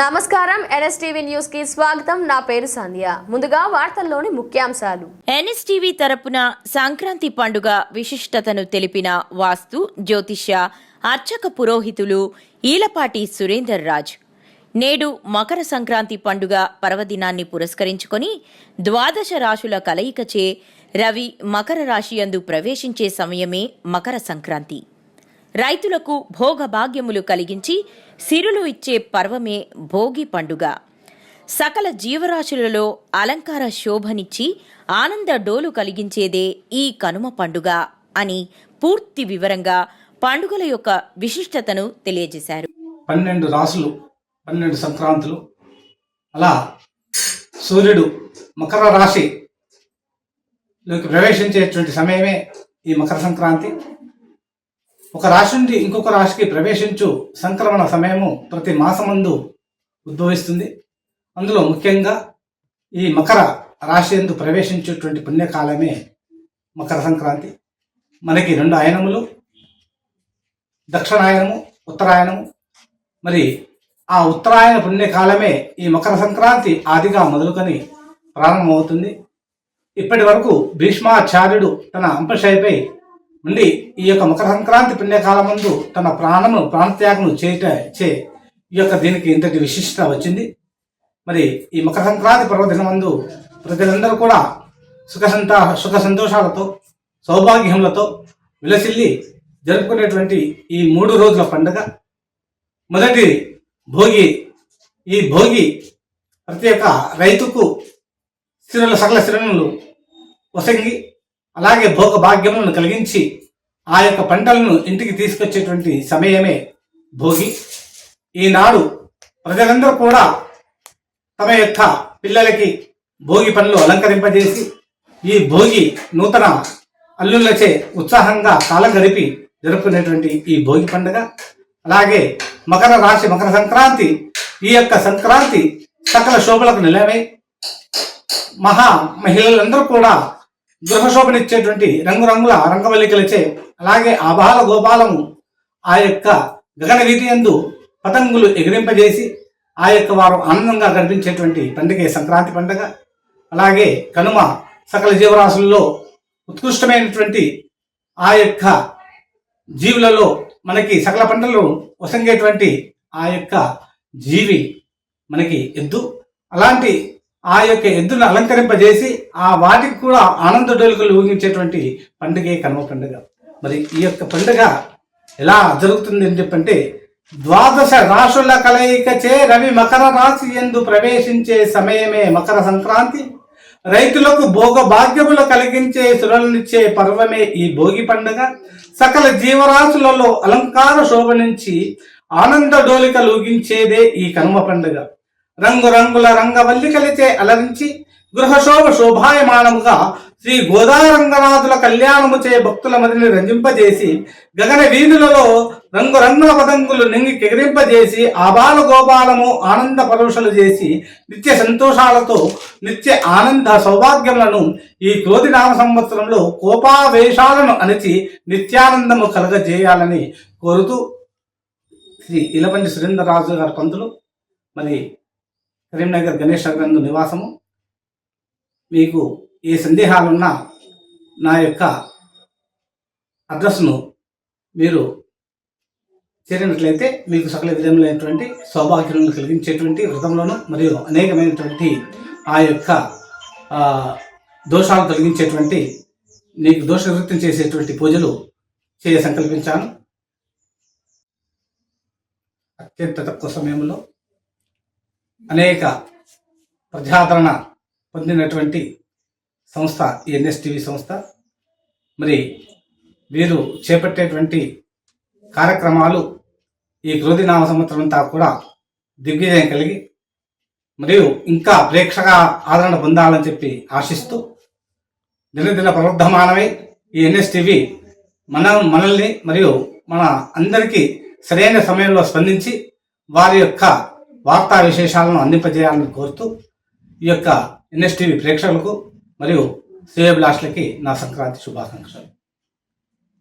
నమస్కారం ఎన్ఎస్టీవీ న్యూస్కి స్వాగతం. నా పేరు సంధ్య. ముందుగా వార్తల్లోని ముఖ్యాంశాలు. ఎన్ఎస్టీవీ తరపున సంక్రాంతి పండుగ విశిష్టతను తెలిపిన వాస్తు జ్యోతిష్య అర్చక పురోహితులు ఈలపాటి సురేందర్ రాజ్. నేడు మకర సంక్రాంతి పండుగ పర్వదినాన్ని పురస్కరించుకొని ద్వాదశ రాశుల కలయికచే రవి మకర రాశియందు ప్రవేశించే సమయమే మకర సంక్రాంతి. రైతులకు భోగభాగ్యములు కలిగించి సిరులు ఇచ్చే పర్వమే భోగి పండుగ. సకల జీవరాశులలో అలంకార శోభనిచ్చి ఆనంద డోలు కలిగించేదే ఈ కనుమ పండుగ అని పూర్తి వివరంగా పండుగల యొక్క విశిష్టతను తెలియజేశారు. పన్నెండు రాసులు పన్నెండు సంక్రాంతులు అలా సూర్యుడు మకర రాశిలోకి ప్రవేశించేటువంటి సమయమే ఈ మకర సంక్రాంతి. ఒక రాశి నుండి ఇంకొక రాశికి ప్రవేశించు సంక్రమణ సమయము ప్రతి మాసమందు ఉద్భవిస్తుంది. అందులో ముఖ్యంగా ఈ మకర రాశి ఎందు ప్రవేశించేటువంటి పుణ్యకాలమే మకర సంక్రాంతి. మనకి రెండు ఆయనములు దక్షిణాయనము ఉత్తరాయణము మరి ఆ ఉత్తరాయణ పుణ్యకాలమే ఈ మకర సంక్రాంతి ఆదిగా మొదలుకొని ప్రారంభమవుతుంది. ఇప్పటి వరకు భీష్మాచార్యుడు తన అంపశైపై ఉండి ఈ యొక్క మకర సంక్రాంతి పుణ్యకాలమందు తన ప్రాణము ప్రాణత్యాగము చేయట చే ఈ యొక్క దీనికి ఇంతటి విశిష్టత వచ్చింది. మరి ఈ మకర సంక్రాంతి పర్వదినమందు ప్రజలందరూ కూడా సుఖ సంతా సుఖ సంతోషాలతో సౌభాగ్యములతో విలసిల్లి జరుపుకునేటువంటి ఈ మూడు రోజుల పండుగ. మొదటి భోగి ఈ భోగి ప్రతి ఒక్క రైతుకు సిరుల సకల సిరణులు వసంగి అలాగే భోగ భాగ్యములను కలిగించి ఆ యొక్క పంటలను ఇంటికి తీసుకొచ్చేటువంటి సమయమే భోగి. ఈనాడు ప్రజలందరూ కూడా తమ యొక్క పిల్లలకి భోగి పనులు అలంకరింపజేసి ఈ భోగి నూతన అల్లులచే ఉత్సాహంగా కాలం గడిపి జరుపుకునేటువంటి ఈ భోగి పండుగ. అలాగే మకర రాశి మకర సంక్రాంతి ఈ యొక్క సంక్రాంతి సకల శోభలకు నిలవే మహా మహిళలందరూ కూడా గృహశోభనిచ్చేటువంటి రంగురంగుల రంగవల్లికలచే అలాగే ఆబాల గోపాలము ఆ యొక్క గగన వీధి ఎందు పతంగులు ఎగిరింపజేసి ఆ యొక్క వారు ఆనందంగా గడిపించేటువంటి పండుగ సంక్రాంతి పండుగ. అలాగే కనుమ సకల జీవరాశుల్లో ఉత్కృష్టమైనటువంటి ఆ యొక్క జీవులలో మనకి సకల పంటలు వసంగేటువంటి ఆ యొక్క జీవి మనకి ఎద్దు. అలాంటి ఆ యొక్క ఎద్దును అలంకరింపజేసి ఆ వాటికి కూడా ఆనంద డోలుకలు ఊగించేటువంటి పండుగే కనుమ పండుగ. మరి ఈ యొక్క పండుగ ఎలా జరుగుతుంది అని చెప్పంటే ద్వాదశ రాశుల కలయికచే రవి మకర రాశి ఎందు ప్రవేశించే సమయమే మకర సంక్రాంతి. రైతులకు భోగ భాగ్యములు కలిగించే సురలనిచ్చే పర్వమే ఈ భోగి పండుగ. సకల జీవరాశులలో అలంకార శోభ నుంచి ఆనంద డోలిక లూగించేదే ఈ కనుమ పండుగ. రంగురంగుల రంగవల్లికలితే అలరించి గృహశోభ శోభాయమానముగా శ్రీ గోదారంగనాథుల కళ్యాణముచే భక్తుల మదిని రంజింపజేసి గగన వీధులలో రంగురంగుల పదంగులు నింగి కెగిరింపజేసి ఆబాల గోపాలము ఆనంద పరుషులు చేసి నిత్య సంతోషాలతో నిత్య ఆనంద సౌభాగ్యములను ఈ క్రోధి నామ సంవత్సరంలో కోపావేశాలను అణిచి నిత్యానందము కలగజేయాలని కోరుతూ శ్రీ ఇలపండి సురేంద్రరాజు గారి పంతులు మరి కరీంనగర్ గణేష్ నగర్ నివాసము. మీకు ఏ సందేహాలున్నా నా యొక్క అడ్రస్ను మీరు చేరినట్లయితే మీకు సకల విధములైనటువంటి సౌభాగ్యాలను కలిగించేటువంటి వ్రతంలోను మరియు అనేకమైనటువంటి ఆ యొక్క దోషాలు తొలగించేటువంటి నీకు దోష నివృత్తి చేసేటువంటి పూజలు చేయ సంకల్పించాను. అత్యంత తక్కువ సమయంలో అనేక ప్రజాదరణ పొందినటువంటి సంస్థ ఈ ఎన్ఎస్టివి సంస్థ. మరి వీరు చేపట్టేటువంటి కార్యక్రమాలు ఈ క్రోధినామ సంవత్సరం అంతా కూడా దిగ్విజయం కలిగి మరియు ఇంకా ప్రేక్షక ఆదరణ పొందాలని చెప్పి ఆశిస్తూ దినదిన ప్రవర్ధమానమై ఈ ఎన్ఎస్టీవీ మన మనల్ని మరియు మన అందరికీ సరైన సమయంలో స్పందించి వారి యొక్క వార్తా విశేషాలను అందింపజేయాలని కోరుతూ ఈ యొక్క ఎన్ఎస్టీవీ ప్రేక్షకులకు మరియు శ్రేయభిలాషులకి నా సంక్రాంతి శుభాకాంక్షలు.